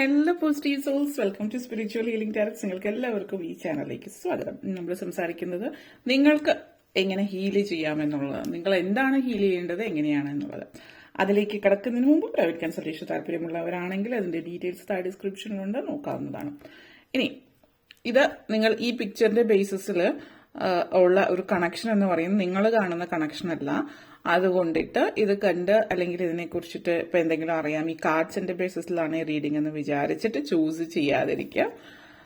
Hello positive souls welcome to spiritual healing tarots നിങ്ങൾക്ക് എല്ലാവർക്കും ഈ ചാനലിലേക്ക് സ്വാഗതം. നമ്മൾ സംസാരിക്കുന്നത് നിങ്ങൾക്ക് എങ്ങനെ ഹീൽ ചെയ്യാമെന്നുള്ളത് നിങ്ങൾ എന്താണ് ഹീൽ ചെയ്യേണ്ടത് എങ്ങനെയാണ് എന്നുള്ളത് അതിലേക്ക് കിടക്കുന്നതിന് മുമ്പ് പ്രൈവറ്റ് കൺസൾട്ടേഷൻ താല്പര്യമുള്ളവരാണെങ്കിൽ അതിന്റെ ഡീറ്റെയിൽസ് താഴെ ഡിസ്ക്രിപ്ഷനിലുണ്ട് നോക്കാവുന്നതാണ്. ഇനി ഇത് നിങ്ങൾ ഈ പിക്ചറിന്റെ ബേസിസിൽ ഉള്ള ഒരു കണക്ഷൻ എന്ന് പറയുന്നത് നിങ്ങൾ കാണുന്ന കണക്ഷൻ അല്ല. അതുകൊണ്ടിട്ട് ഇത് കണ്ട് അല്ലെങ്കിൽ ഇതിനെ കുറിച്ചിട്ട് ഇപ്പൊ എന്തെങ്കിലും അറിയാം. ഈ കാർഡ്സിന്റെ ബേസിസിലാണ് ഈ റീഡിംഗ് എന്ന് വിചാരിച്ചിട്ട് ചൂസ് ചെയ്യാതിരിക്കുക.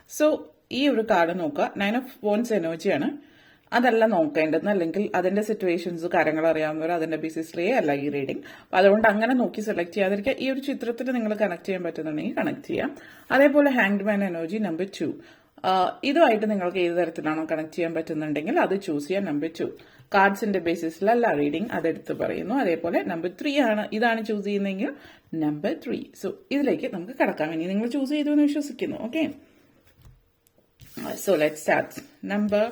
സോ ഈ ഒരു കാർഡ് നോക്കുക. നയൻ ഓഫ് വോൺസ് എനർജിയാണ് അതല്ല നോക്കേണ്ടത്. അല്ലെങ്കിൽ അതിന്റെ സിറ്റുവേഷൻസ് കാര്യങ്ങൾ അറിയാവുന്നവർ അതിന്റെ ബേസിസിലേ അല്ല ഈ റീഡിംഗ് അപ്പൊ അതുകൊണ്ട് അങ്ങനെ നോക്കി സെലക്ട് ചെയ്യാതിരിക്കുക. ഈ ഒരു ചിത്രത്തിൽ നിങ്ങൾ കണക്ട് ചെയ്യാൻ പറ്റുന്നുണ്ടെങ്കിൽ കണക്ട് ചെയ്യാം. അതേപോലെ hanged man energy number two ഇതുമായിട്ട് നിങ്ങൾക്ക് ഏത് തരത്തിലാണോ കണക്ട് ചെയ്യാൻ പറ്റുന്നുണ്ടെങ്കിൽ അത് ചൂസ് ചെയ്യാൻ നമ്പർ ടു കാർഡ്സിന്റെ ബേസിസിലല്ല റീഡിംഗ് അതെടുത്ത് പറയുന്നു. അതേപോലെ നമ്പർ ത്രീ ആണ് ഇതാണ് ചൂസ് ചെയ്യുന്നതെങ്കിൽ നമ്പർ ത്രീ സോ ഇതിലേക്ക് നമുക്ക് കടക്കാം. ഇനി നിങ്ങൾ ചൂസ് ചെയ്തു എന്ന് വിശ്വസിക്കുന്നു okay so let start number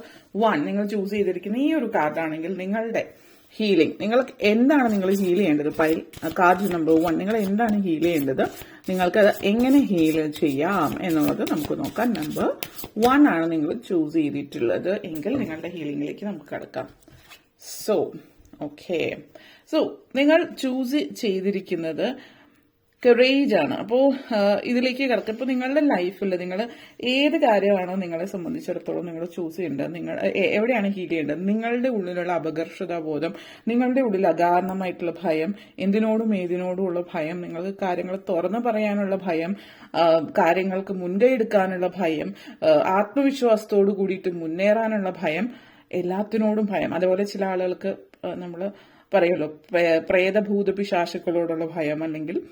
one നിങ്ങൾ ചൂസ് ചെയ്തിരിക്കുന്ന ഈ ഒരു കാർഡാണെങ്കിൽ നിങ്ങളുടെ ഹീലിംഗ് നിങ്ങൾ എന്താണ് നിങ്ങൾ ഹീൽ ചെയ്യേണ്ടത്? പൈ കാർഡ് നമ്പർ വൺ നിങ്ങൾ എന്താണ് ഹീൽ ചെയ്യേണ്ടത്? നിങ്ങൾക്ക് അത് എങ്ങനെ ഹീൽ ചെയ്യാം എന്നുള്ളത് നമുക്ക് നോക്കാം. നമ്പർ വൺ ആണ് നിങ്ങൾ ചൂസ് ചെയ്തിട്ടുള്ളത്. എങ്കിൽ നിങ്ങളുടെ ഹീലിംഗിലേക്ക് നമുക്ക് കടക്കാം. സോ ഓക്കെ സോ നിങ്ങൾ ചൂസ് ചെയ്തിരിക്കുന്നത് കറേജ് ആണ്. അപ്പോൾ ഇതിലേക്ക് കിടക്കുക ഇപ്പോൾ നിങ്ങളുടെ ലൈഫിൽ നിങ്ങൾ ഏത് കാര്യമാണോ നിങ്ങളെ സംബന്ധിച്ചിടത്തോളം നിങ്ങൾ ചൂസ് ചെയ്യേണ്ടത്? നിങ്ങൾ എവിടെയാണ് ഹീൽ ചെയ്യേണ്ടത്? നിങ്ങളുടെ ഉള്ളിലുള്ള അപകർഷതാ ബോധം നിങ്ങളുടെ ഉള്ളിൽ അകാരണമായിട്ടുള്ള ഭയം എന്തിനോടും ഏതിനോടും ഉള്ള ഭയം നിങ്ങൾക്ക് കാര്യങ്ങൾ തുറന്നു പറയാനുള്ള ഭയം കാര്യങ്ങൾക്ക് മുൻകൈ എടുക്കാനുള്ള ഭയം ആത്മവിശ്വാസത്തോട് കൂടിയിട്ട് മുന്നേറാനുള്ള ഭയം എല്ലാത്തിനോടും ഭയം. അതുപോലെ ചില ആളുകൾക്ക് നമ്മൾ പ്രേ- പ്രേതഭൂത പിശാശുക്കളോടുള്ള ഭയം അല്ലെങ്കിൽ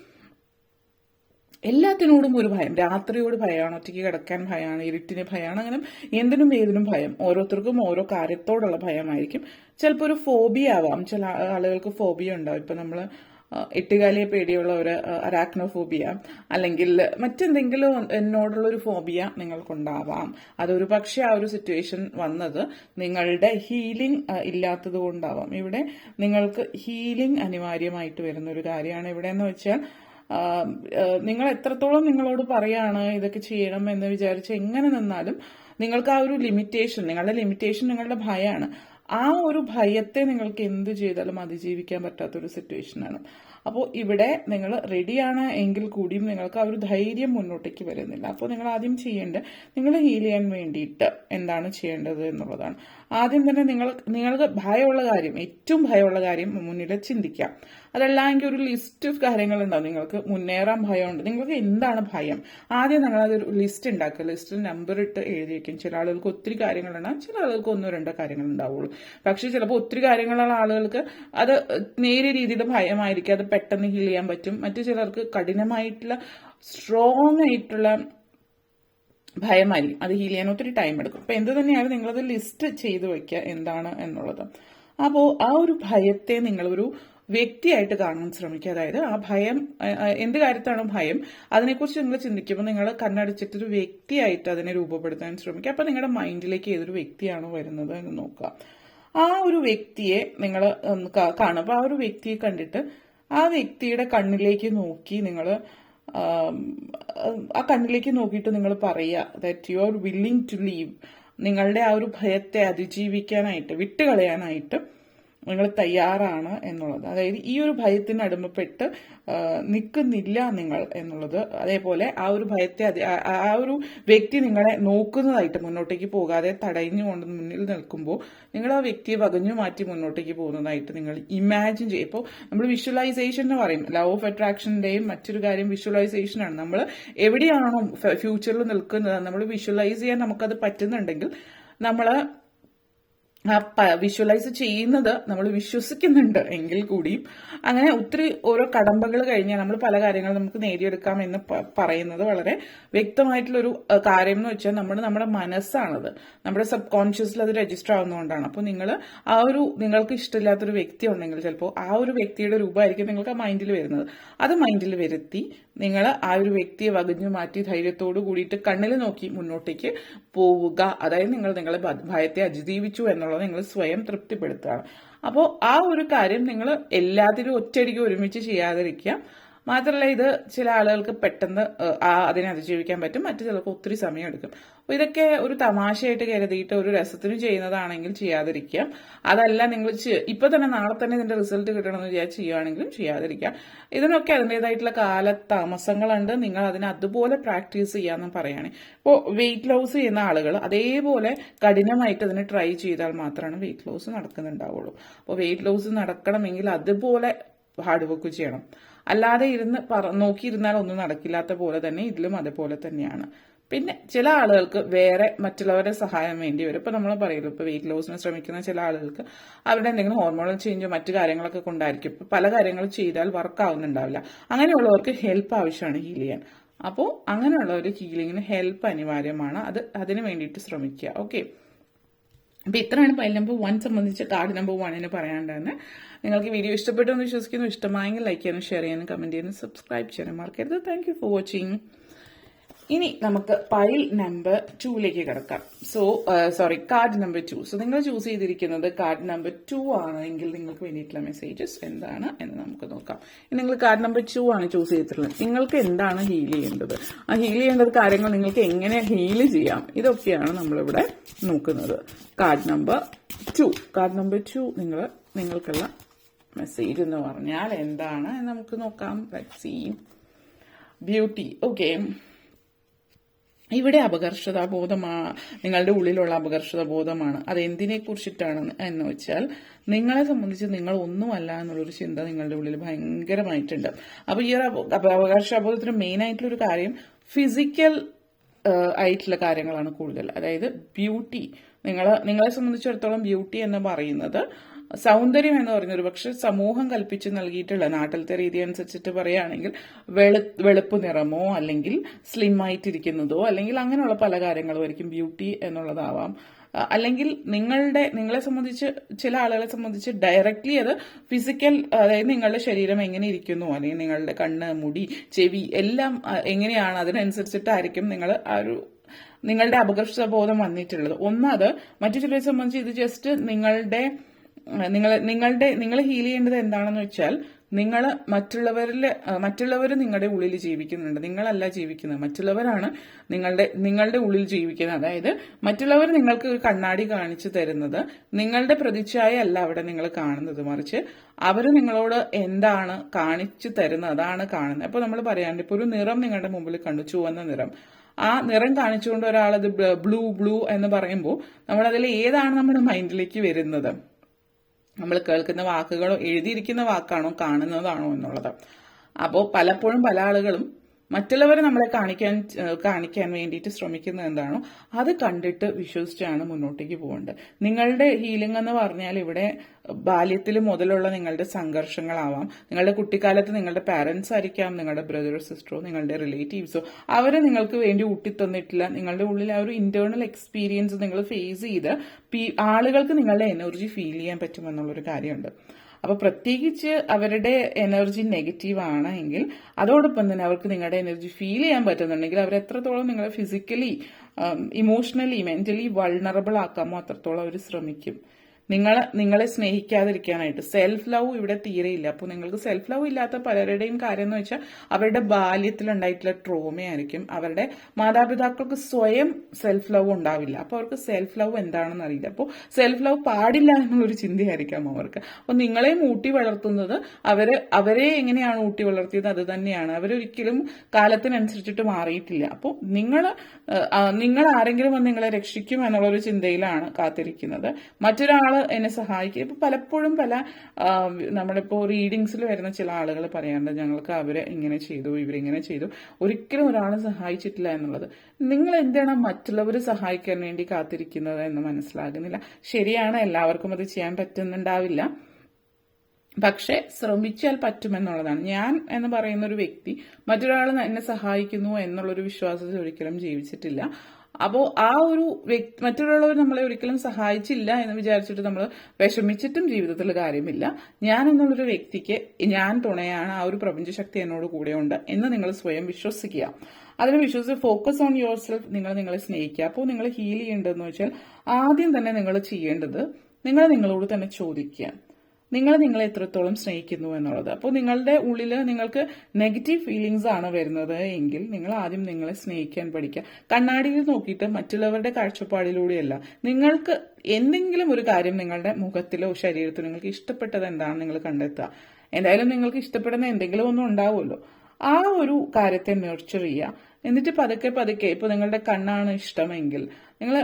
എല്ലാത്തിനോടും ഒരു ഭയം. രാത്രിയോട് ഭയമാണ് ഒറ്റയ്ക്ക് കിടക്കാൻ ഭയമാണ് ഇരുട്ടിന് ഭയമാണ് അങ്ങനെ എന്തിനും ഏതിനും ഭയം. ഓരോരുത്തർക്കും ഓരോ കാര്യത്തോടുള്ള ഭയമായിരിക്കും. ചിലപ്പോൾ ഒരു ഫോബിയ ആവാം. ചില ആളുകൾക്ക് ഫോബിയ ഉണ്ടാവും. ഇപ്പം നമ്മൾ എട്ടുകാലിയെ പേടിയുള്ള ഒരു അരാക്നോഫോബിയ അല്ലെങ്കിൽ മറ്റെന്തെങ്കിലും എന്നോടുള്ള ഒരു ഫോബിയ നിങ്ങൾക്കുണ്ടാവാം. അതൊരു പക്ഷേ ആ ഒരു സിറ്റുവേഷൻ വന്നത് നിങ്ങളുടെ ഹീലിംഗ് ഇല്ലാത്തത് കൊണ്ടാവാം. ഇവിടെ നിങ്ങൾക്ക് ഹീലിംഗ് അനിവാര്യമായിട്ട് വരുന്ന ഒരു കാര്യമാണ്. ഇവിടെ എന്ന് വെച്ചാൽ നിങ്ങൾ എത്രത്തോളം നിങ്ങളോട് പറയാണ് ഇതൊക്കെ ചെയ്യണം എന്ന് വിചാരിച്ച് എങ്ങനെ നിന്നാലും നിങ്ങൾക്ക് ആ ഒരു ലിമിറ്റേഷൻ നിങ്ങളുടെ ലിമിറ്റേഷൻ നിങ്ങളുടെ ഭയമാണ് ആ ഒരു ഭയത്തെ നിങ്ങൾക്ക് എന്ത് ചെയ്താലും അതിജീവിക്കാൻ പറ്റാത്തൊരു സിറ്റുവേഷനാണ് അപ്പോൾ ഇവിടെ നിങ്ങൾ റെഡിയാണ് എങ്കിൽ കൂടിയും നിങ്ങൾക്ക് ആ ഒരു ധൈര്യം മുന്നോട്ടേക്ക് വരുന്നില്ല. അപ്പോൾ നിങ്ങൾ ആദ്യം ചെയ്യേണ്ടത് നിങ്ങൾ ഹീൽ ചെയ്യാൻ വേണ്ടിയിട്ട് എന്താണ് ചെയ്യേണ്ടത് എന്നുള്ളതാണ്. ആദ്യം തന്നെ നിങ്ങൾ നിങ്ങൾക്ക് ഭയമുള്ള കാര്യം ഏറ്റവും ഭയമുള്ള കാര്യം മുന്നിൽ ചിന്തിക്കാം. അതല്ലെങ്കിൽ ഒരു ലിസ്റ്റ് ഓഫ് കാര്യങ്ങളുണ്ടാവും. നിങ്ങൾക്ക് മുന്നേറാൻ ഭയമുണ്ട്. നിങ്ങൾക്ക് എന്താണ് ഭയം? ആദ്യം നിങ്ങൾ അതൊരു ലിസ്റ്റ് ഉണ്ടാക്കുക. ലിസ്റ്റിൽ നമ്പർ ഇട്ട് എഴുതി വെക്കും ചില ആളുകൾക്ക് ഒത്തിരി കാര്യങ്ങളുണ്ടാവും. ചില ആളുകൾക്ക് ഒന്നോ രണ്ടോ കാര്യങ്ങൾ ഉണ്ടാവുള്ളൂ പക്ഷേ ചിലപ്പോൾ ഒത്തിരി കാര്യങ്ങളുള്ള ആളുകൾക്ക് അത് നേരിയ രീതിയിൽ ഭയമായിരിക്കും. അത് പെട്ടെന്ന് ഹീൽ ചെയ്യാൻ പറ്റും. മറ്റു ചിലർക്ക് കഠിനമായിട്ടുള്ള സ്ട്രോങ് ആയിട്ടുള്ള ഭയമായിരിക്കും. അത് ഹീൽ ചെയ്യാൻ ഒത്തിരി ടൈം എടുക്കും. അപ്പൊ എന്ത് തന്നെയായാലും നിങ്ങളത് ലിസ്റ്റ് ചെയ്ത് വെക്കുക എന്താണ് എന്നുള്ളത്. അപ്പോൾ ആ ഒരു ഭയത്തെ നിങ്ങളൊരു വ്യക്തിയായിട്ട് കാണാൻ ശ്രമിക്കുക. അതായത് ആ ഭയം എന്ത് കാര്യത്താണോ ഭയം അതിനെക്കുറിച്ച് നിങ്ങൾ ചിന്തിക്കുമ്പോൾ നിങ്ങൾ കണ്ണടച്ചിട്ട് ഒരു വ്യക്തിയായിട്ട് അതിനെ രൂപപ്പെടുത്താൻ ശ്രമിക്കുക. അപ്പൊ നിങ്ങളുടെ മൈൻഡിലേക്ക് ഏതൊരു വ്യക്തിയാണോ വരുന്നത് എന്ന് നോക്കുക. ആ ഒരു വ്യക്തിയെ നിങ്ങൾ കാണും. അപ്പൊ ആ ഒരു വ്യക്തിയെ കണ്ടിട്ട് ആ വ്യക്തിയുടെ കണ്ണിലേക്ക് നോക്കി നിങ്ങൾ ആ കണ്ണിലേക്ക് നോക്കിയിട്ട് നിങ്ങൾ പറയുക that you are willing to leave നിങ്ങളുടെ ആ ഒരു ഭയത്തെ അതിജീവിക്കാനായിട്ട് വിട്ടുകളയാനായിട്ട് നിങ്ങൾ തയ്യാറാണ് എന്നുള്ളത്. അതായത് ഈ ഒരു ഭയത്തിന് അടിമപ്പെട്ട് നിൽക്കുന്നില്ല നിങ്ങൾ എന്നുള്ളത്. അതേപോലെ ആ ഒരു ഭയത്തെ ആ- ഒരു വ്യക്തി നിങ്ങളെ നോക്കുന്നതായിട്ട് മുന്നോട്ടേക്ക് പോകാതെ തടഞ്ഞുകൊണ്ട് മുന്നിൽ നിൽക്കുമ്പോൾ നിങ്ങൾ ആ വ്യക്തിയെ വകഞ്ഞു മാറ്റി മുന്നോട്ടേക്ക് പോകുന്നതായിട്ട് നിങ്ങൾ ഇമാജിൻ ചെയ്യും. ഇപ്പോൾ നമ്മൾ വിഷ്വലൈസേഷൻ എന്ന് പറയും. ലവ് ഓഫ് അട്രാക്ഷന്റെയും മറ്റൊരു കാര്യം വിഷ്വലൈസേഷൻ ആണ്. നമ്മൾ എവിടെയാണോ ഫ്യൂച്ചറിൽ നിൽക്കുന്നത് നമ്മൾ വിഷ്വലൈസ് ചെയ്യാൻ നമുക്കത് പറ്റുന്നുണ്ടെങ്കിൽ നമ്മൾ ആ വിഷ്വലൈസ് ചെയ്യുന്നത് നമ്മൾ വിശ്വസിക്കുന്നുണ്ട് എങ്കിൽ കൂടിയും. അങ്ങനെ ഒത്തിരി ഓരോ കടമ്പകൾ കഴിഞ്ഞാൽ നമ്മൾ പല കാര്യങ്ങളും നമുക്ക് നേടിയെടുക്കാം എന്ന് പറയുന്നത് വളരെ വ്യക്തമായിട്ടുള്ളൊരു കാര്യം എന്ന് വെച്ചാൽ നമ്മൾ നമ്മുടെ മനസ്സാണത്. നമ്മുടെ സബ് കോൺഷ്യസിൽ അത് രജിസ്റ്റർ ആവുന്നതുകൊണ്ടാണ്. അപ്പോൾ നിങ്ങൾ ആ ഒരു നിങ്ങൾക്ക് ഇഷ്ടമില്ലാത്തൊരു വ്യക്തി ഉണ്ടെങ്കിൽ ചിലപ്പോൾ ആ ഒരു വ്യക്തിയുടെ രൂപമായിരിക്കും നിങ്ങൾക്ക് ആ മൈൻഡിൽ വരുന്നത്. അത് മൈൻഡിൽ വരുത്തി നിങ്ങൾ ആ ഒരു വ്യക്തിയെ വകഞ്ഞു മാറ്റി ധൈര്യത്തോട് കൂടിയിട്ട് കണ്ണിൽ നോക്കി മുന്നോട്ടേക്ക് പോവുക. അതായത് നിങ്ങൾ നിങ്ങളെ ഭയത്തെ അതിജീവിച്ചു എന്നുള്ളത് നിങ്ങൾ സ്വയം തൃപ്തിപ്പെടുത്തുകയാണ്. അപ്പോൾ ആ ഒരു കാര്യം നിങ്ങൾ എല്ലാത്തിനും ഒറ്റയടിക്ക് ഒരുമിച്ച് ചെയ്യാതിരിക്കുക. മാത്രമല്ല ഇത് ചില ആളുകൾക്ക് പെട്ടെന്ന് ആ അതിനെ അതിജീവിക്കാൻ പറ്റും. മറ്റു ചിലർക്ക് ഒത്തിരി സമയം എടുക്കും അപ്പോൾ ഇതൊക്കെ ഒരു തമാശയായിട്ട് കരുതിയിട്ട് ഒരു രസത്തിന് ചെയ്യുന്നതാണെങ്കിൽ ചെയ്യാതിരിക്കാം. അതല്ല നിങ്ങൾ ചെ- ഇപ്പൊ തന്നെ നാളെ തന്നെ ഇതിന്റെ റിസൾട്ട് കിട്ടണമെന്ന് വിചാരിച്ച് ചെയ്യുവാണെങ്കിലും ചെയ്യാതിരിക്കാം. ഇതിനൊക്കെ അതിന്റെതായിട്ടുള്ള കാലതാമസങ്ങളുണ്ട്. നിങ്ങൾ അതിനെ അതുപോലെ പ്രാക്ടീസ് ചെയ്യാന്ന് പറയുകയാണെങ്കിൽ ഇപ്പോൾ വെയിറ്റ് ലോസ് ചെയ്യുന്ന ആളുകൾ അതേപോലെ കഠിനമായിട്ട് അതിനെ ട്രൈ ചെയ്താൽ മാത്രമാണ് വെയിറ്റ് ലോസ് നടക്കുന്നുണ്ടാവുള്ളൂ. അപ്പോൾ വെയിറ്റ് ലോസ് നടക്കണമെങ്കിൽ അതുപോലെ ഹാർഡ് വർക്ക് ചെയ്യണം. അല്ലാതെ ഇരുന്ന് പറ നോക്കിയിരുന്നാൽ ഒന്നും നടക്കില്ലാത്ത പോലെ തന്നെ ഇതിലും അതേപോലെ തന്നെയാണ്. പിന്നെ ചില ആളുകൾക്ക് വേറെ മറ്റുള്ളവരുടെ സഹായം വേണ്ടി വരും. ഇപ്പൊ നമ്മൾ പറയുമല്ലോ ഇപ്പൊ വെയിറ്റ് ലോസിന് ശ്രമിക്കുന്ന ചില ആളുകൾക്ക് അവരുടെ എന്തെങ്കിലും ഹോർമോണൽ ചേഞ്ചോ മറ്റു കാര്യങ്ങളൊക്കെ കൊണ്ടായിരിക്കും. ഇപ്പൊ പല കാര്യങ്ങൾ ചെയ്താൽ വർക്ക് ആവുന്നുണ്ടാവില്ല. അങ്ങനെയുള്ളവർക്ക് ഹെൽപ്പ് ആവശ്യമാണ് ഹീൽ ചെയ്യാൻ. അപ്പോൾ അങ്ങനെയുള്ള ഒരു ഹീലിങ്ങിന് ഹെൽപ്പ് അനിവാര്യമാണ്. അത് അതിന് വേണ്ടിയിട്ട് ശ്രമിക്കുക. ഓക്കെ അപ്പൊ ഇത്രയാണ് ഫയൽ നമ്പർ വൺ സംബന്ധിച്ച് കാർഡ് നമ്പർ വണ്ണിന് പറയാണ്ടാണ് നിങ്ങൾക്ക് വീഡിയോ ഇഷ്ടപ്പെട്ടു എന്ന് വിശ്വസിക്കുന്നു. ഇഷ്ടമായെങ്കിൽ ലൈക്ക് ചെയ്യാനും ഷെയർ ചെയ്യാനും കമന്റ് ചെയ്യാനും സബ്സ്ക്രൈബ് ചെയ്യാനും മറക്കരുത്. താങ്ക് ഫോർ വാച്ചിങ് ഇനി നമുക്ക് പൈൽ നമ്പർ ടൂയിലേക്ക് കിടക്കാം. So sorry card number two so നിങ്ങൾ ചൂസ് ചെയ്തിരിക്കുന്നത് കാർഡ് നമ്പർ ടു ആണെങ്കിൽ നിങ്ങൾക്ക് വേണ്ടിയിട്ടുള്ള മെസ്സേജസ് എന്താണ് എന്ന് നമുക്ക് നോക്കാം. നിങ്ങൾ കാർഡ് നമ്പർ ടു ആണ് ചൂസ് ചെയ്തിട്ടുള്ളത്. നിങ്ങൾക്ക് എന്താണ് ഹീൽ ചെയ്യേണ്ടത്? ആ ഹീൽ ചെയ്യേണ്ടത് കാര്യങ്ങൾ നിങ്ങൾക്ക് എങ്ങനെ ഹീൽ ചെയ്യാം? ഇതൊക്കെയാണ് നമ്മളിവിടെ നോക്കുന്നത്. Card number two card number two നിങ്ങൾ നിങ്ങൾക്കുള്ള മെസ്സേജ് എന്ന് പറഞ്ഞാൽ എന്താണ് നമുക്ക് നോക്കാം. ബ്യൂട്ടി ഓക്കെ ഇവിടെ അപകർഷതാ ബോധമാണ് നിങ്ങളുടെ ഉള്ളിലുള്ള അപകർഷതാ ബോധമാണ് അത് എന്തിനെ കുറിച്ചിട്ടാണ് എന്ന് വെച്ചാൽ നിങ്ങളെ സംബന്ധിച്ച് നിങ്ങൾ ഒന്നുമല്ല എന്നുള്ളൊരു ചിന്ത നിങ്ങളുടെ ഉള്ളിൽ ഭയങ്കരമായിട്ടുണ്ട്. അപ്പൊ ഈ ഒരു അപ- അപ- അപകർഷതാബോധത്തിന് മെയിൻ ആയിട്ടുള്ള ഒരു കാര്യം ഫിസിക്കൽ ആയിട്ടുള്ള കാര്യങ്ങളാണ് കൂടുതൽ. അതായത് ബ്യൂട്ടി. നിങ്ങളെ നിങ്ങളെ സംബന്ധിച്ചിടത്തോളം ബ്യൂട്ടി എന്ന് പറയുന്നത് സൗന്ദര്യം എന്ന് പറയുന്ന ഒരു പക്ഷെ സമൂഹം കൽപ്പിച്ച് നൽകിയിട്ടുള്ള നാട്ടിലത്തെ രീതി അനുസരിച്ചിട്ട് പറയുകയാണെങ്കിൽ വെളു വെളുപ്പ് നിറമോ അല്ലെങ്കിൽ സ്ലിം ആയിട്ടിരിക്കുന്നതോ അല്ലെങ്കിൽ അങ്ങനെയുള്ള പല കാര്യങ്ങളും ആയിരിക്കും ബ്യൂട്ടി എന്നുള്ളതാവാം. അല്ലെങ്കിൽ നിങ്ങളുടെ നിങ്ങളെ സംബന്ധിച്ച് ചില ആളുകളെ സംബന്ധിച്ച് ഡയറക്റ്റ്ലി അത് ഫിസിക്കൽ അതായത് നിങ്ങളുടെ ശരീരം എങ്ങനെ ഇരിക്കുന്നു അല്ലെങ്കിൽ നിങ്ങളുടെ കണ്ണ് മുടി ചെവി എല്ലാം എങ്ങനെയാണ് അതിനനുസരിച്ചിട്ടായിരിക്കും നിങ്ങൾ ആ ഒരു നിങ്ങളുടെ അപകർഷബോധം വന്നിട്ടുള്ളത്. ഒന്നത് മറ്റു ചിലരെ സംബന്ധിച്ച് ഇത് ജസ്റ്റ് നിങ്ങളുടെ നിങ്ങൾ നിങ്ങളുടെ നിങ്ങൾ ഹീൽ ചെയ്യേണ്ടത് എന്താണെന്ന് വെച്ചാൽ നിങ്ങൾ മറ്റുള്ളവരിൽ മറ്റുള്ളവർ നിങ്ങളുടെ ഉള്ളിൽ ജീവിക്കുന്നുണ്ട്. നിങ്ങളല്ല ജീവിക്കുന്നത്. മറ്റുള്ളവരാണ് നിങ്ങളുടെ നിങ്ങളുടെ ഉള്ളിൽ ജീവിക്കുന്നത്. അതായത് മറ്റുള്ളവർ നിങ്ങൾക്ക് ഒരു കണ്ണാടി കാണിച്ചു തരുന്നത് നിങ്ങളുടെ പ്രതിച്ഛായ അല്ല അവിടെ നിങ്ങൾ കാണുന്നത്. മറിച്ച് അവർ നിങ്ങളോട് എന്താണ് കാണിച്ചു തരുന്നത്? അതാണ് കാണുന്നത്. അപ്പോൾ നമ്മൾ പറയാണ്ട് ഇപ്പോൾ ഒരു നിറം നിങ്ങളുടെ മുമ്പിൽ കണ്ടു ചുവന്ന നിറം. ആ നിറം കാണിച്ചുകൊണ്ട് ഒരാളത് ബ്ലൂ ബ്ലൂ എന്ന് പറയുമ്പോൾ നമ്മൾ അതിൽ ഏതാണ് നമ്മുടെ മൈൻഡിലേക്ക് വരുന്നത്? നമ്മൾ കേൾക്കുന്ന വാക്കുകളോ എഴുതിയിരിക്കുന്ന വാക്കാണോ കാണുന്നതാണോ എന്നുള്ളത്. അപ്പോൾ പലപ്പോഴും പല ആളുകളും മറ്റുള്ളവരെ നമ്മളെ കാണിക്കാൻ കാണിക്കാൻ വേണ്ടിയിട്ട് ശ്രമിക്കുന്നത് എന്താണോ അത് കണ്ടിട്ട് വിശ്വസിച്ചാണ് മുന്നോട്ടേക്ക് പോകേണ്ടത്. നിങ്ങളുടെ ഹീലിംഗ് എന്ന് പറഞ്ഞാൽ ഇവിടെ ബാല്യത്തിൽ മുതലുള്ള നിങ്ങളുടെ സംഘർഷങ്ങളാവാം. നിങ്ങളുടെ കുട്ടിക്കാലത്ത് നിങ്ങളുടെ പാരന്റ്സ് ആയിരിക്കാം നിങ്ങളുടെ ബ്രദറോ സിസ്റ്ററോ നിങ്ങളുടെ റിലേറ്റീവ്സോ അവരെ നിങ്ങൾക്ക് വേണ്ടി ഊട്ടിത്തന്നിട്ടില്ല. നിങ്ങളുടെ ഉള്ളിൽ ആ ഒരു ഇന്റേണൽ എക്സ്പീരിയൻസ് നിങ്ങൾ ഫേസ് ചെയ്ത് ആളുകൾക്ക് നിങ്ങളുടെ എനർജി ഫീൽ ചെയ്യാൻ പറ്റുമെന്നുള്ളൊരു കാര്യമുണ്ട്. അപ്പൊ പ്രത്യേകിച്ച് അവരുടെ എനർജി നെഗറ്റീവ് ആണ് എങ്കിൽ അതോടൊപ്പം തന്നെ അവർക്ക് നിങ്ങളുടെ എനർജി ഫീൽ ചെയ്യാൻ പറ്റുന്നുണ്ടെങ്കിൽ അവർ എത്രത്തോളം നിങ്ങളെ ഫിസിക്കലി ഇമോഷണലി മെന്റലി വൾണറബിൾ ആക്കാമോ അത്രത്തോളം അവർ ശ്രമിക്കും. നിങ്ങൾ നിങ്ങളെ സ്നേഹിക്കാതിരിക്കാനായിട്ട്. സെൽഫ് ലവ് ഇവിടെ തീരെയില്ല. അപ്പോൾ നിങ്ങൾക്ക് സെൽഫ് ലവ് ഇല്ലാത്ത പലരുടെയും കാര്യം എന്ന് വെച്ചാൽ അവരുടെ ബാല്യത്തിൽ ഉണ്ടായിട്ടുള്ള ട്രോമയായിരിക്കും അവരുടെ മാതാപിതാക്കൾക്ക് സ്വയം സെൽഫ് ലവ് ഉണ്ടാവില്ല. അപ്പോൾ അവർക്ക് സെൽഫ് ലവ് എന്താണെന്ന് അറിയില്ല. അപ്പോൾ സെൽഫ് ലവ് പാടില്ല എന്നുള്ളൊരു ചിന്തയായിരിക്കാം അവർക്ക്. അപ്പോൾ നിങ്ങളെ ഊട്ടി വളർത്തുന്നത് അവരെ അവരെ എങ്ങനെയാണ് ഊട്ടി വളർത്തിയത് അത് തന്നെയാണ്. അവരൊരിക്കലും കാലത്തിനനുസരിച്ചിട്ട് മാറിയിട്ടില്ല. അപ്പോൾ നിങ്ങൾ നിങ്ങൾ ആരെങ്കിലും വന്ന് നിങ്ങളെ രക്ഷിക്കും എന്നുള്ളൊരു ചിന്തയിലാണ് കാത്തിരിക്കുന്നത്. മറ്റൊരാൾ എന്നെ സഹായിക്കും. ഇപ്പൊ പലപ്പോഴും പല നമ്മളിപ്പോ റീഡിങ്സിൽ വരുന്ന ചില ആളുകൾ പറയാറുണ്ട് ഞങ്ങൾക്ക് അവരെ ഇങ്ങനെ ചെയ്തു ഇവരിങ്ങനെ ചെയ്തു. ഒരിക്കലും ഒരാളെ സഹായിച്ചിട്ടില്ല എന്നുള്ളത്. നിങ്ങൾ എന്താണ് മറ്റുള്ളവർ സഹായിക്കാൻ വേണ്ടി കാത്തിരിക്കുന്നത് എന്ന് മനസ്സിലാകുന്നില്ല. ശരിയാണ് എല്ലാവർക്കും അത് ചെയ്യാൻ പറ്റുന്നുണ്ടാവില്ല. പക്ഷെ ശ്രമിച്ചാൽ പറ്റുമെന്നുള്ളതാണ്. ഞാൻ എന്ന് പറയുന്ന ഒരു വ്യക്തി മറ്റൊരാൾ എന്നെ സഹായിക്കുന്നു എന്നുള്ളൊരു വിശ്വാസത്തിൽ ഒരിക്കലും ജീവിച്ചിട്ടില്ല. അപ്പോൾ ആ ഒരു വ്യക്തി മറ്റുള്ളവർ നമ്മളെ ഒരിക്കലും സഹായിച്ചില്ല എന്ന് വിചാരിച്ചിട്ട് നമ്മൾ വിഷമിച്ചിട്ടും ജീവിതത്തിൽ കാര്യമില്ല. ഞാൻ എന്നുള്ളൊരു വ്യക്തിക്ക് ഞാൻ തുണയാണ് ആ ഒരു പ്രപഞ്ചശക്തി എന്നോട് കൂടെയുണ്ട് എന്ന് നിങ്ങൾ സ്വയം വിശ്വസിക്കുക. അതിന് വിശ്വസിച്ച് ഫോക്കസ് ഓൺ യുവർ സെൽഫ് നിങ്ങൾ നിങ്ങളെ സ്നേഹിക്കുക. അപ്പോൾ നിങ്ങൾ ഹീൽ ചെയ്യേണ്ടതെന്ന് വെച്ചാൽ ആദ്യം തന്നെ നിങ്ങൾ ചെയ്യേണ്ടത് നിങ്ങൾ നിങ്ങളോട് തന്നെ ചോദിക്കുക. നിങ്ങൾ നിങ്ങളെ എത്രത്തോളം സ്നേഹിക്കുന്നു എന്നുള്ളത്. അപ്പോൾ നിങ്ങളുടെ ഉള്ളിൽ നിങ്ങൾക്ക് നെഗറ്റീവ് ഫീലിങ്സ് ആണ് വരുന്നത് എങ്കിൽ നിങ്ങൾ ആദ്യം നിങ്ങളെ സ്നേഹിക്കാൻ പഠിക്കുക. കണ്ണാടിയിൽ നോക്കിയിട്ട് മറ്റുള്ളവരുടെ കാഴ്ചപ്പാടിലൂടെയല്ല. നിങ്ങൾക്ക് എന്തെങ്കിലും ഒരു കാര്യം നിങ്ങളുടെ മുഖത്തിലോ ശരീരത്തിലോ നിങ്ങൾക്ക് ഇഷ്ടപ്പെട്ടത് എന്താണ് നിങ്ങൾ കണ്ടെത്തുക. എന്തായാലും നിങ്ങൾക്ക് ഇഷ്ടപ്പെടുന്ന എന്തെങ്കിലും ഒന്നും ഉണ്ടാവുമല്ലോ. ആ ഒരു കാര്യത്തെ നെർച്ചർ ചെയ്യുക. എന്നിട്ട് പതുക്കെ പതുക്കെ ഇപ്പൊ നിങ്ങളുടെ കണ്ണാണ് ഇഷ്ടമെങ്കിൽ നിങ്ങൾ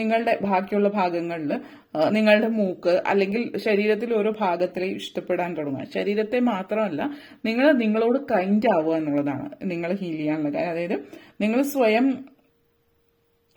നിങ്ങളുടെ ബാക്കിയുള്ള ഭാഗങ്ങളിൽ നിങ്ങളുടെ മൂക്ക് അല്ലെങ്കിൽ ശരീരത്തിൽ ഓരോ ഭാഗത്തിലെ ഇഷ്ടപ്പെടാൻ തുടങ്ങുക. ശരീരത്തെ മാത്രമല്ല നിങ്ങൾ നിങ്ങളോട് കൈൻഡ് ആവുക എന്നുള്ളതാണ് നിങ്ങൾ ഹീൽ ചെയ്യാനുള്ള കാര്യം. അതായത് നിങ്ങൾ സ്വയം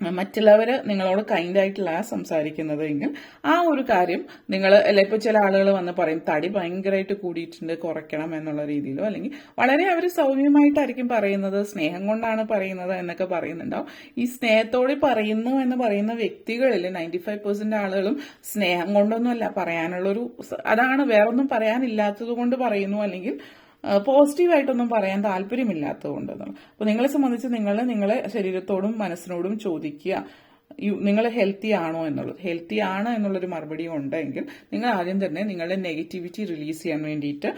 മറ്റുള്ളവർ നിങ്ങളോട് കൈൻഡ് ആയിട്ടില്ല സംസാരിക്കുന്നത് എങ്കിൽ ആ ഒരു കാര്യം നിങ്ങൾ അല്ല ഇപ്പോൾ ചില ആളുകൾ വന്ന് പറയും തടി ഭയങ്കരമായിട്ട് കൂടിയിട്ടുണ്ട് കുറയ്ക്കണം എന്നുള്ള രീതിയിലോ അല്ലെങ്കിൽ വളരെ അവർ സൗമ്യമായിട്ടായിരിക്കും പറയുന്നത് സ്നേഹം കൊണ്ടാണ് പറയുന്നത് എന്നൊക്കെ പറയുന്നുണ്ടാവും. ഈ സ്നേഹത്തോടെ പറയുന്നു എന്ന് പറയുന്ന വ്യക്തികളിൽ നയന്റി ഫൈവ് പെർസെന്റ് ആളുകളും സ്നേഹം കൊണ്ടൊന്നുമല്ല പറയാനുള്ളൊരു അതാണ് വേറൊന്നും പറയാനില്ലാത്തത് കൊണ്ട് പറയുന്നു അല്ലെങ്കിൽ പോസിറ്റീവായിട്ടൊന്നും പറയാൻ താല്പര്യമില്ലാത്തതുകൊണ്ട് അപ്പോൾ നിങ്ങളെ സംബന്ധിച്ച് നിങ്ങൾ നിങ്ങളെ ശരീരത്തോടും മനസ്സിനോടും ചോദിക്കുക. നിങ്ങൾ ഹെൽത്തി ആണോ എന്നുള്ളത്. ഹെൽത്തി ആണ് എന്നുള്ളൊരു മറുപടി ഉണ്ടെങ്കിൽ നിങ്ങൾ ആദ്യം തന്നെ നിങ്ങളുടെ നെഗറ്റിവിറ്റി റിലീസ് ചെയ്യാൻ വേണ്ടിയിട്ട്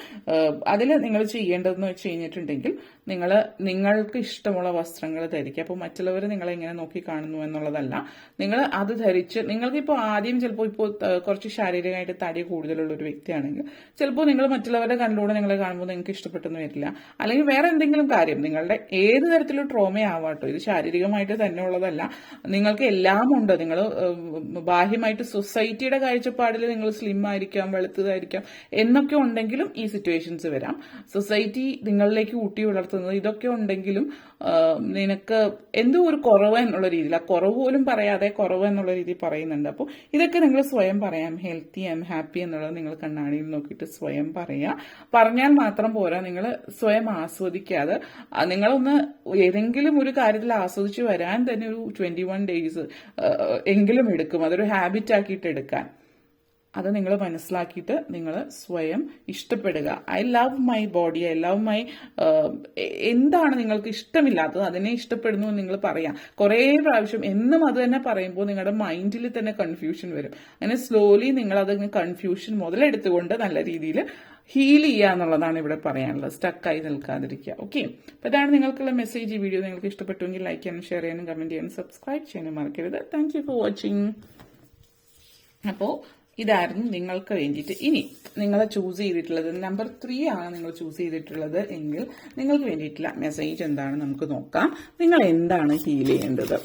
അതിൽ നിങ്ങൾ ചെയ്യേണ്ടതെന്ന് വെച്ച് കഴിഞ്ഞിട്ടുണ്ടെങ്കിൽ നിങ്ങൾ നിങ്ങൾക്ക് ഇഷ്ടമുള്ള വസ്ത്രങ്ങൾ ധരിക്കുക. അപ്പോൾ മറ്റുള്ളവർ നിങ്ങളെ എങ്ങനെ നോക്കി കാണുന്നു എന്നുള്ളതല്ല. നിങ്ങൾ അത് ധരിച്ച് നിങ്ങൾക്കിപ്പോൾ ആദ്യം ചിലപ്പോൾ ഇപ്പോൾ കുറച്ച് ശാരീരികമായിട്ട് തടി കൂടുതലുള്ള ഒരു വ്യക്തിയാണെങ്കിൽ ചിലപ്പോൾ നിങ്ങൾ മറ്റുള്ളവരുടെ കണ്ണിലൂടെ നിങ്ങളെ കാണുമ്പോൾ നിങ്ങൾക്ക് ഇഷ്ടപ്പെട്ടെന്ന് വരില്ല. അല്ലെങ്കിൽ വേറെ എന്തെങ്കിലും കാര്യം നിങ്ങളുടെ ഏത് തരത്തിലുള്ള ട്രോമയാവാട്ടോ ഇത് ശാരീരികമായിട്ട് തന്നെ ഉള്ളതല്ല. നിങ്ങൾക്ക് ഉണ്ട് നിങ്ങൾ ബാഹ്യമായിട്ട് സൊസൈറ്റിയുടെ കാഴ്ചപ്പാടിൽ നിങ്ങൾ സ്ലിം ആയിരിക്കാം വെളുത്തതായിരിക്കാം എന്നൊക്കെ ഉണ്ടെങ്കിലും ഈ സിറ്റുവേഷൻസ് വരാം. സൊസൈറ്റി നിങ്ങളിലേക്ക് ഊട്ടി വളർത്തുന്നത് ഇതൊക്കെ ഉണ്ടെങ്കിലും നിനക്ക് എന്തോ ഒരു കുറവ് എന്നുള്ള രീതിയിൽ ആ കുറവ് പോലും പറയാതെ കുറവ് എന്നുള്ള രീതിയിൽ പറയുന്നുണ്ട്. അപ്പോൾ ഇതൊക്കെ നിങ്ങൾ സ്വയം പറയാം. ഹെൽത്തി ആം ഹാപ്പി എന്നുള്ളത് നിങ്ങൾ കണ്ണാടിയിൽ നോക്കിയിട്ട് സ്വയം പറയുക പറഞ്ഞാൽ മാത്രം പോരാ. നിങ്ങൾ സ്വയം ആസ്വദിക്കാതെ നിങ്ങളൊന്ന് ഏതെങ്കിലും ഒരു കാര്യത്തിൽ ആസ്വദിച്ച് വരാൻ തന്നെ ഒരു ട്വന്റി വൺ ഡേയ്സ് എങ്കിലും എടുക്കും. അതൊരു ഹാബിറ്റ് ആക്കിയിട്ട് എടുക്കാൻ. അത് നിങ്ങൾ മനസ്സിലാക്കിയിട്ട് നിങ്ങൾ സ്വയം ഇഷ്ടപ്പെടുക. I love my body I love my എന്താണ് നിങ്ങൾക്ക് ഇഷ്ടമില്ലാത്തത്? അതിനെ ഇഷ്ടപ്പെടുന്നു എന്ന് നിങ്ങൾ പറയാം. കുറേ പ്രാവശ്യം എന്നും അത് തന്നെ പറയുമ്പോൾ നിങ്ങളുടെ മൈൻഡിൽ തന്നെ കൺഫ്യൂഷൻ വരും. അങ്ങനെ സ്ലോലി നിങ്ങൾ അത് കൺഫ്യൂഷൻ മുതലെടുത്തുകൊണ്ട് നല്ല രീതിയിൽ ഹീൽ ചെയ്യുക എന്നുള്ളതാണ് ഇവിടെ പറയാനുള്ളത്. സ്റ്റക്കായി നിൽക്കാതിരിക്കുക. ഓക്കെ അപ്പോൾ ഇതാണ് നിങ്ങൾക്കുള്ള മെസ്സേജ് ഈ വീഡിയോ നിങ്ങൾക്ക് ഇഷ്ടപ്പെട്ടുവെങ്കിൽ ലൈക്ക് ചെയ്യാനും ഷെയർ ചെയ്യാനും കമന്റ് ചെയ്യാനും സബ്സ്ക്രൈബ് ചെയ്യാനും മറക്കരുത്. താങ്ക് ഫോർ വാച്ചിങ് അപ്പോൾ ഇതായിരുന്നു നിങ്ങൾക്ക് വേണ്ടിയിട്ട്. ഇനി നിങ്ങൾ ചൂസ് ചെയ്തിട്ടുള്ളത് നമ്പർ ത്രീ ആണ് നിങ്ങൾ ചൂസ് ചെയ്തിട്ടുള്ളത് എങ്കിൽ നിങ്ങൾക്ക് വേണ്ടിയിട്ടുള്ള മെസ്സേജ് എന്താണ് നമുക്ക് നോക്കാം. നിങ്ങൾ എന്താണ് ഹീൽ ചെയ്യേണ്ടത്?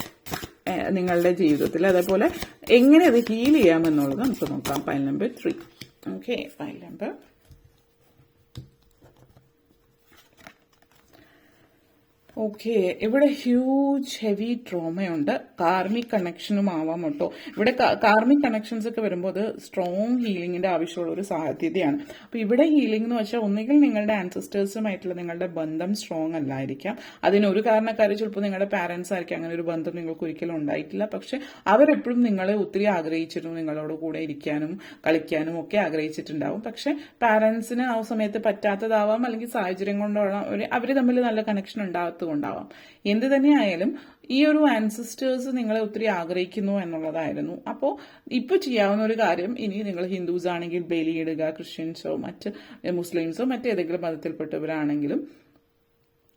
നിങ്ങളുടെ ജീവിതത്തിൽ അതേപോലെ എങ്ങനെ അത് ഹീൽ ചെയ്യാമെന്നുള്ളത് നമുക്ക് നോക്കാം. Pile number three okay pile number okay ഇവിടെ ഹ്യൂജ് ഹെവി ട്രോമയുണ്ട് കാർമിക് കണക്ഷനും ആവാം കേട്ടോ. ഇവിടെ കാർമിക് കണക്ഷൻസ് ഒക്കെ വരുമ്പോൾ അത് സ്ട്രോങ് ഹീലിംഗിന്റെ ആവശ്യമുള്ള ഒരു സാധ്യതയാണ്. അപ്പൊ ഇവിടെ ഹീലിംഗ് എന്ന് വെച്ചാൽ ഒന്നുകിൽ നിങ്ങളുടെ ആൻസിസ്റ്റേഴ്സുമായിട്ടുള്ള നിങ്ങളുടെ ബന്ധം സ്ട്രോങ് അല്ലായിരിക്കാം. അതിനൊരു കാരണക്കാർ ചിലപ്പോൾ നിങ്ങളുടെ പാരന്റ്സ് ആയിരിക്കും. അങ്ങനെ ഒരു ബന്ധം നിങ്ങൾക്ക് ഒരിക്കലും ഉണ്ടായിട്ടില്ല. പക്ഷെ അവരെപ്പോഴും നിങ്ങളെ ഒത്തിരി ആഗ്രഹിച്ചിരുന്നു. നിങ്ങളോട് കൂടെ ഇരിക്കാനും കളിക്കാനും ഒക്കെ ആഗ്രഹിച്ചിട്ടുണ്ടാവും. പക്ഷെ പാരന്റ്സിന് ആ സമയത്ത് പറ്റാത്തതാവാം. അല്ലെങ്കിൽ സാഹചര്യം കൊണ്ടുള്ള അവർ തമ്മിൽ നല്ല കണക്ഷൻ ഉണ്ടാകാത്തത് കൊണ്ടാവാം. എന്ത് തന്നെയായാലും ഈ ഒരു ആൻസിസ്റ്റേഴ്സ് നിങ്ങളെ ഒത്തിരി ആഗ്രഹിക്കുന്നു എന്നുള്ളതായിരുന്നു. അപ്പോൾ ഇപ്പോൾ ചെയ്യാവുന്ന ഒരു കാര്യം ഇനി നിങ്ങൾ ഹിന്ദുസ് ആണെങ്കിൽ ബലിയിടുക ക്രിസ്ത്യൻസോ മറ്റ് മുസ്ലിംസോ മറ്റേതെങ്കിലും മതത്തിൽപ്പെട്ടവരാണെങ്കിലും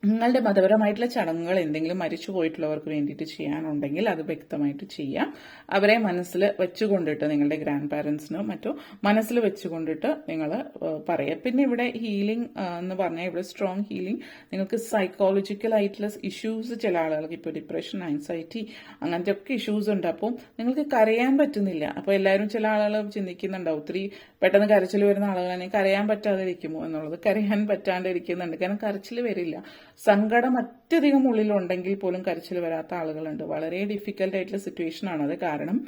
നിങ്ങളുടെ മതപരമായിട്ടുള്ള ചടങ്ങുകൾ എന്തെങ്കിലും മരിച്ചു പോയിട്ടുള്ളവർക്ക് വേണ്ടിയിട്ട് ചെയ്യാനുണ്ടെങ്കിൽ അത് വ്യക്തമായിട്ട് ചെയ്യാം. അവരെ മനസ്സിൽ വെച്ചുകൊണ്ടിട്ട് നിങ്ങളുടെ ഗ്രാൻഡ് പാരൻസിനോ മറ്റോ മനസ്സിൽ വെച്ചുകൊണ്ടിട്ട് നിങ്ങൾ പറയുക പിന്നെ ഇവിടെ ഹീലിംഗ് എന്ന് പറഞ്ഞാൽ ഇവിടെ സ്ട്രോങ് ഹീലിംഗ് നിങ്ങൾക്ക് സൈക്കോളജിക്കൽ ആയിട്ടുള്ള ഇഷ്യൂസ് ചില ആളുകൾക്ക് ഇപ്പോൾ ഡിപ്രഷൻ ആൻസൈറ്റി അങ്ങനത്തെ ഒക്കെ ഇഷ്യൂസ് ഉണ്ട്. അപ്പോൾ നിങ്ങൾക്ക് കരയാൻ പറ്റുന്നില്ല. അപ്പോൾ എല്ലാവരും ചില ആളുകൾ ചിന്തിക്കുന്നുണ്ടാവും ഒത്തിരി പെട്ടെന്ന് കരച്ചിൽ വരുന്ന ആളുകളാണ് കരയാൻ പറ്റാതിരിക്കുമോ എന്നുള്ളത്. കരയാൻ പറ്റാണ്ടിരിക്കുന്നുണ്ട്. കാരണം കരച്ചിൽ വരില്ല. സങ്കടം അത്യധികം ഉള്ളിലുണ്ടെങ്കിൽ പോലും കരച്ചിൽ വരാത്ത ആളുകളുണ്ട്. വളരെ ഡിഫിക്കൽട്ട് ആയിട്ടുള്ള സിറ്റുവേഷൻ ആണ് അത്. കാരണം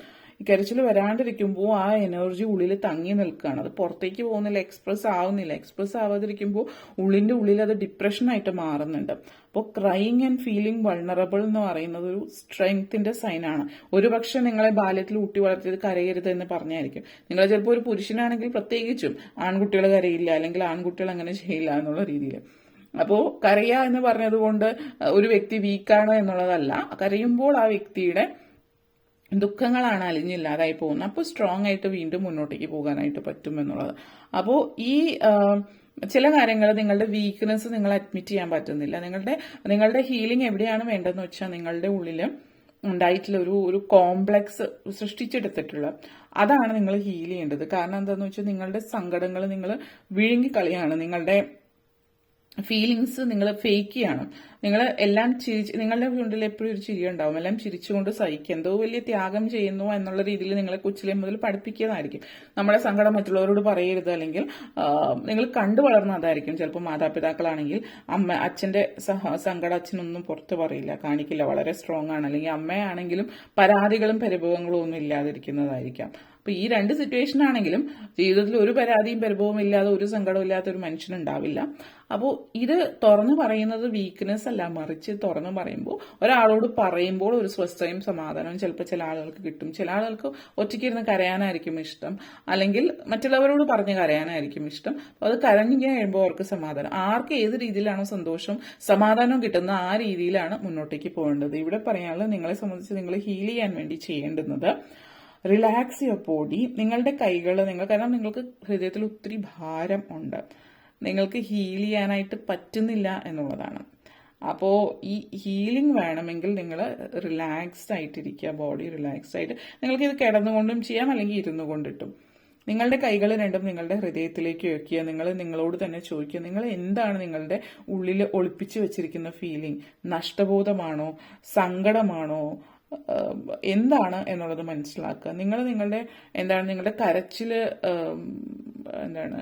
ഈ കരച്ചിൽ വരാണ്ടിരിക്കുമ്പോൾ ആ എനർജി ഉള്ളിൽ തങ്ങി നിൽക്കുകയാണ് അത് പുറത്തേക്ക് പോകുന്നില്ല എക്സ്പ്രസ് ആവുന്നില്ല. എക്സ്പ്രസ് ആവാതിരിക്കുമ്പോൾ ഉള്ളിന്റെ ഉള്ളിൽ അത് ഡിപ്രഷനായിട്ട് മാറുന്നുണ്ട്. അപ്പോൾ ക്രൈങ് ആൻഡ് ഫീലിംഗ് വൾണറബിൾ എന്ന് പറയുന്നത് ഒരു സ്ട്രെങ്ത്തിന്റെ സൈനാണ് ഒരുപക്ഷെ നിങ്ങളെ ബാല്യത്തിൽ ഊട്ടി വളർത്തിയത് കരയരുത് എന്ന് പറഞ്ഞായിരിക്കും. നിങ്ങൾ ചിലപ്പോൾ ഒരു പുരുഷനാണെങ്കിൽ പ്രത്യേകിച്ചും ആൺകുട്ടികൾ കരയില്ല അല്ലെങ്കിൽ ആൺകുട്ടികൾ അങ്ങനെ ചെയ്യില്ല എന്നുള്ള രീതിയിൽ അപ്പോൾ കരയുക എന്ന് പറഞ്ഞതുകൊണ്ട് ഒരു വ്യക്തി വീക്കാണ് എന്നുള്ളതല്ല. കരയുമ്പോൾ ആ വ്യക്തിയുടെ ദുഃഖങ്ങളാണ് അലിഞ്ഞില്ലാതായി പോകുന്നത്. അപ്പോൾ സ്ട്രോങ് ആയിട്ട് വീണ്ടും മുന്നോട്ടേക്ക് പോകാനായിട്ട് പറ്റും എന്നുള്ളത്. അപ്പോൾ ഈ ചില കാര്യങ്ങൾ നിങ്ങളുടെ വീക്ക്നെസ് നിങ്ങൾ അഡ്മിറ്റ് ചെയ്യാൻ പറ്റുന്നില്ല. നിങ്ങളുടെ നിങ്ങളുടെ ഹീലിംഗ് എവിടെയാണ് വേണ്ടതെന്ന് വെച്ചാൽ നിങ്ങളുടെ ഉള്ളിൽ ഉണ്ടായിട്ടുള്ള ഒരു ഒരു കോംപ്ലക്സ് സൃഷ്ടിച്ചെടുത്തിട്ടുള്ള അതാണ് നിങ്ങൾ ഹീൽ ചെയ്യേണ്ടത്. കാരണം എന്താണെന്ന് വെച്ചാൽ നിങ്ങളുടെ സങ്കടങ്ങൾ നിങ്ങൾ വിഴുങ്ങിക്കളിയാണ്. നിങ്ങളുടെ ഫീലിങ്സ് നിങ്ങൾ ഫേക്ക് ചെയ്യണം. നിങ്ങൾ എല്ലാം ചിരിച്ച് നിങ്ങളുടെ ചുണ്ടിൽ എപ്പോഴും ഒരു ചിരി ഉണ്ടാവും. എല്ലാം ചിരിച്ചുകൊണ്ട് സഹിക്കുക എന്തോ വലിയ ത്യാഗം ചെയ്യുന്നു എന്നുള്ള രീതിയിൽ നിങ്ങളെ കൊച്ചിലെ മുതൽ പഠിപ്പിക്കുന്നതായിരിക്കും. നമ്മുടെ സങ്കടം മറ്റുള്ളവരോട് പറയരുത് അല്ലെങ്കിൽ നിങ്ങൾ കണ്ടു വളർന്ന അതായിരിക്കും. ചിലപ്പോൾ മാതാപിതാക്കളാണെങ്കിൽ അമ്മ അച്ഛന്റെ സങ്കടം അച്ഛനൊന്നും പുറത്ത് പറയില്ല കാണിക്കില്ല. വളരെ സ്ട്രോങ് ആണ്. അല്ലെങ്കിൽ അമ്മയാണെങ്കിലും പരാതികളും പരിഭവങ്ങളും ഒന്നും ഇല്ലാതിരിക്കുന്നതായിരിക്കാം. അപ്പൊ ഈ രണ്ട് സിറ്റുവേഷൻ ആണെങ്കിലും ജീവിതത്തിൽ ഒരു പരാതിയും പരിഭവവും ഇല്ലാതെ ഒരു സങ്കടവും ഇല്ലാത്ത ഒരു മനുഷ്യനുണ്ടാവില്ല അപ്പോൾ ഇത് തുറന്നു പറയുന്നത് വീക്ക്നെസ് അല്ല. മറിച്ച് തുറന്നു പറയുമ്പോൾ ഒരാളോട് പറയുമ്പോൾ ഒരു സ്വസ്ഥയും സമാധാനവും ചിലപ്പോൾ ചില ആളുകൾക്ക് കിട്ടും. ചില ആളുകൾക്ക് ഒറ്റയ്ക്കിരുന്ന് കരയാനായിരിക്കും ഇഷ്ടം. അല്ലെങ്കിൽ മറ്റുള്ളവരോട് പറഞ്ഞ് കരയാനായിരിക്കും ഇഷ്ടം. അപ്പോൾ അത് കരഞ്ഞിങ്ങനെ കഴിയുമ്പോൾ അവർക്ക് സമാധാനം. ആർക്ക് ഏത് രീതിയിലാണോ സന്തോഷം സമാധാനവും കിട്ടുന്ന ആ രീതിയിലാണ് മുന്നോട്ടേക്ക് പോകേണ്ടത്. ഇവിടെ പറയാനുള്ളത് നിങ്ങളെ സംബന്ധിച്ച് നിങ്ങൾ ഹീൽ ചെയ്യാൻ വേണ്ടി ചെയ്യേണ്ടുന്നത്. റിലാക്സ് യുവർ ബോഡി നിങ്ങളുടെ കൈകൾ നിങ്ങൾ കാരണം നിങ്ങൾക്ക് ഹൃദയത്തിൽ ഒത്തിരി ഭാരം ഉണ്ട്. നിങ്ങൾക്ക് ഹീൽ ചെയ്യാനായിട്ട് പറ്റുന്നില്ല എന്നുള്ളതാണ്. അപ്പോൾ ഈ ഹീലിംഗ് വേണമെങ്കിൽ നിങ്ങൾ റിലാക്സ്ഡ് ആയിട്ടിരിക്കുക ബോഡി റിലാക്സ്ഡ് ആയിട്ട്. നിങ്ങൾക്ക് ഇത് കിടന്നുകൊണ്ടും ചെയ്യാം അല്ലെങ്കിൽ ഇരുന്നു കൊണ്ടിട്ടും. നിങ്ങളുടെ കൈകൾ രണ്ടും നിങ്ങളുടെ ഹൃദയത്തിലേക്ക് വെക്കുക. നിങ്ങൾ നിങ്ങളോട് തന്നെ ചോദിക്കുക. നിങ്ങൾ എന്താണ് നിങ്ങളുടെ ഉള്ളിൽ ഒളിപ്പിച്ചു വെച്ചിരിക്കുന്ന ഫീലിംഗ് നഷ്ടബോധമാണോ? സങ്കടമാണോ? എന്താണ് എന്നുള്ളത് മനസ്സിലാക്കുക. നിങ്ങൾ നിങ്ങളുടെ എന്താണ് നിങ്ങളുടെ കരച്ചിൽ എന്താണ്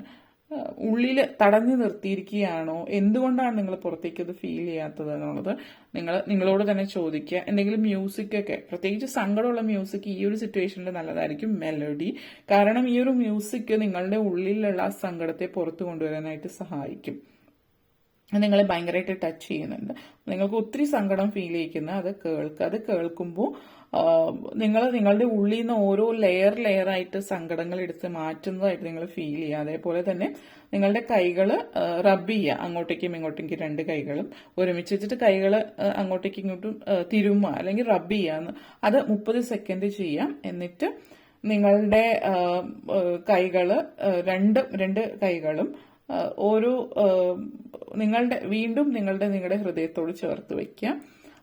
ഉള്ളിൽ തടഞ്ഞു നിർത്തിയിരിക്കുകയാണോ? എന്തുകൊണ്ടാണ് നിങ്ങൾ പുറത്തേക്ക് അത് ഫീൽ ചെയ്യാത്തത് എന്നുള്ളത് നിങ്ങൾ നിങ്ങളോട് തന്നെ ചോദിക്കുക. എന്തെങ്കിലും മ്യൂസിക് ഒക്കെ പ്രത്യേകിച്ച് സങ്കടമുള്ള മ്യൂസിക് ഈ ഒരു സിറ്റുവേഷനിൽ നല്ലതായിരിക്കും മെലഡി കാരണം ഈ ഒരു മ്യൂസിക് നിങ്ങളുടെ ഉള്ളിലുള്ള സങ്കടത്തെ പുറത്തു കൊണ്ടുവരാനായിട്ട് സഹായിക്കും. നിങ്ങളെ ഭയങ്കരമായിട്ട് ടച്ച് ചെയ്യുന്നുണ്ട്. നിങ്ങൾക്ക് ഒത്തിരി സങ്കടം ഫീൽ ചെയ്യിക്കുന്ന അത് കേൾക്കുക അത് കേൾക്കുമ്പോൾ നിങ്ങൾ നിങ്ങളുടെ ഉള്ളിൽ നിന്ന് ഓരോ ലെയർ ലെയർ ആയിട്ട് സങ്കടങ്ങൾ എടുത്ത് മാറ്റുന്നതായിട്ട് നിങ്ങൾ ഫീൽ ചെയ്യുക. അതേപോലെ തന്നെ നിങ്ങളുടെ കൈകൾ റബ്ബ് ചെയ്യുക. അങ്ങോട്ടേക്കും ഇങ്ങോട്ടേക്കും രണ്ട് കൈകളും. ഒരുമിച്ച് വെച്ചിട്ട് കൈകൾ അങ്ങോട്ടേക്കും ഇങ്ങോട്ടും ആ, തിരുമ്മുക. അല്ലെങ്കിൽ റബ്ബ് ചെയ്യുക. അത് മുപ്പത് സെക്കൻഡ് ചെയ്യാം. എന്നിട്ട് നിങ്ങളുടെ കൈകൾ രണ്ട് രണ്ട് കൈകളും ഓരോ നിങ്ങളുടെ വീണ്ടും നിങ്ങളുടെ നിങ്ങളുടെ ഹൃദയത്തോട് ചേർത്ത് വയ്ക്കുക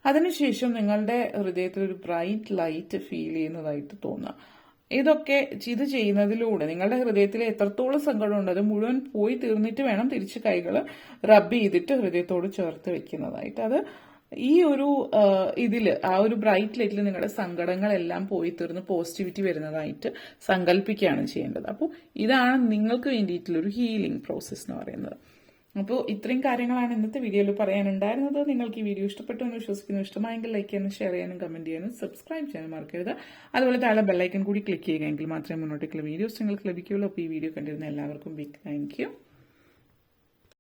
അതിനുശേഷം നിങ്ങളുടെ ഹൃദയത്തിൽ ഒരു ബ്രൈറ്റ് ലൈറ്റ് ഫീൽ ചെയ്യുന്നതായിട്ട് തോന്നുക. ഇതൊക്കെ ഇത് ചെയ്യുന്നതിലൂടെ നിങ്ങളുടെ ഹൃദയത്തിൽ എത്രത്തോളം സങ്കടമുണ്ട് അത് മുഴുവൻ പോയി തീർന്നിട്ട് വേണം തിരിച്ച് കൈകൾ റബ്ബ് ചെയ്തിട്ട് ഹൃദയത്തോട് ചേർത്ത് വെക്കുന്നതായിട്ട്. അത് ഈ ഒരു ഇതിൽ ആ ഒരു ബ്രൈറ്റ് ലൈറ്റിൽ നിങ്ങളുടെ സങ്കടങ്ങളെല്ലാം പോയി തീർന്ന് പോസിറ്റിവിറ്റി വരുന്നതായിട്ട് സങ്കല്പിക്കുകയാണ് ചെയ്യേണ്ടത്. അപ്പോൾ ഇതാണ് നിങ്ങൾക്ക് വേണ്ടിയിട്ടുള്ള ഒരു ഹീലിംഗ് പ്രോസസ്സ് എന്ന് പറയുന്നത്. അപ്പോൾ ഇത്രയും കാര്യങ്ങളാണ് ഇന്നത്തെ വീഡിയോയിൽ പറയാനുണ്ടായിരുന്നത്. നിങ്ങൾക്ക് ഈ വീഡിയോ ഇഷ്ടപ്പെട്ടു എന്ന് വിശ്വസിക്കുന്നു. ഇഷ്ടമായെങ്കിൽ ലൈക്ക് ചെയ്യാനും ഷെയർ ചെയ്യാനും കമന്റ് ചെയ്യാനും സബ്സ്ക്രൈബ് ചെയ്യാനും മറക്കരുത്. അതുപോലെ താഴെ ബെല്ലൈക്കൻ കൂടി ക്ലിക്ക് ചെയ്യുക എങ്കിൽ മാത്രമേ മുന്നോട്ടേക്കുള്ള വീഡിയോസ് നിങ്ങൾക്ക് ലഭിക്കുകയുള്ളൂ. അപ്പോൾ ഈ വീഡിയോ കണ്ടിരുന്ന എല്ലാവർക്കും ബിഗ് താങ്ക്